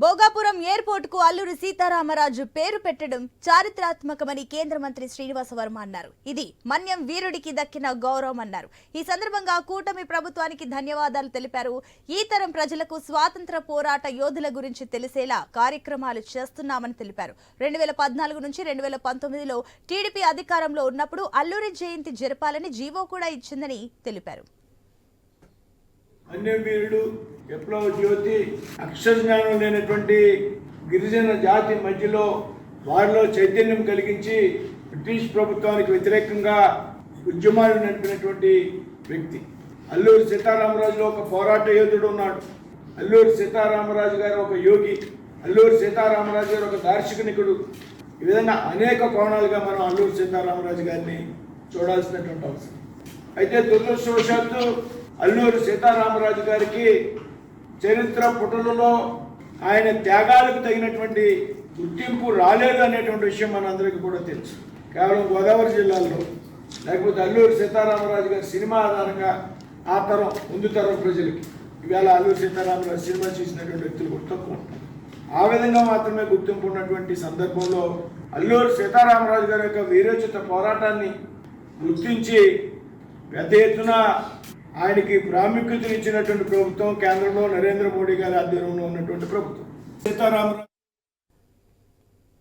భోగాపురం ఎయిర్పోర్ట్కు అల్లూరి సీతారామరాజు పేరు పెట్టడం చారిత్రాత్మకమని కేంద్ర మంత్రి శ్రీనివాస వర్మ అన్నారు. ఇది మన్యం వీరుడికి దక్కిన గౌరవం అన్నారు. ఈ సందర్భంగా కూటమి ప్రభుత్వానికి ధన్యవాదాలు తెలిపారు. ఈ తరం ప్రజలకు స్వాతంత్ర పోరాట యోధుల గురించి తెలిసేలా కార్యక్రమాలు చేస్తున్నామని తెలిపారు. రెండు వేల పద్నాలుగు నుంచి రెండు వేల పంతొమ్మిదిలో టీడీపీ అధికారంలో ఉన్నప్పుడు అల్లూరి జయంతి జరపాలని జీవో కూడా ఇచ్చిందని తెలిపారు. విప్లవ జ్యోతి అక్షర జ్ఞానం లేనటువంటి గిరిజన జాతి మధ్యలో వారిలో చైతన్యం కలిగించి బ్రిటిష్ ప్రభుత్వానికి వ్యతిరేకంగా ఉద్యమాలు నడిపినటువంటి వ్యక్తి. అల్లూరి సీతారామరాజులో ఒక పోరాట యోధుడు ఉన్నాడు. అల్లూరి సీతారామరాజు గారు ఒక యోగి. అల్లూరి సీతారామరాజు గారు ఒక దార్శనికుడు ఈ విధంగా అనేక కోణాలుగా మనం అల్లూరి సీతారామరాజు గారిని చూడాల్సినటువంటి అవసరం. అయితే దురదృష్టవశాత్తు అల్లూరు సీతారామరాజు గారికి చరిత్ర పుటలలో ఆయన త్యాగాలకు తగినటువంటి గుర్తింపు రాలేదు అనేటువంటి విషయం మనందరికీ కూడా తెలుసు. కేవలం గోదావరి జిల్లాలో లేకపోతే అల్లూరు సీతారామరాజు గారి సినిమా ఆధారంగా ఆ తరం ముందు తరం ప్రజలకి. ఇవాళ అల్లూరి సీతారామరాజు సినిమా చూసినటువంటి వ్యక్తులు కూడా తక్కువ ఉంటారు. ఆ విధంగా మాత్రమే గుర్తింపు ఉన్నటువంటి సందర్భంలో అల్లూరు సీతారామరాజు గారి యొక్క వీరోచిత పోరాటాన్ని గుర్తించి పెద్ద ఎత్తున ఆయనకి ప్రాముఖ్యత ఇచ్చినటువంటి ప్రభుత్వం కేంద్రంలో నరేంద్ర మోడీ గారి ఆధ్వర్యంలో ఉన్నటువంటి ప్రభుత్వం. సీతారామరాజు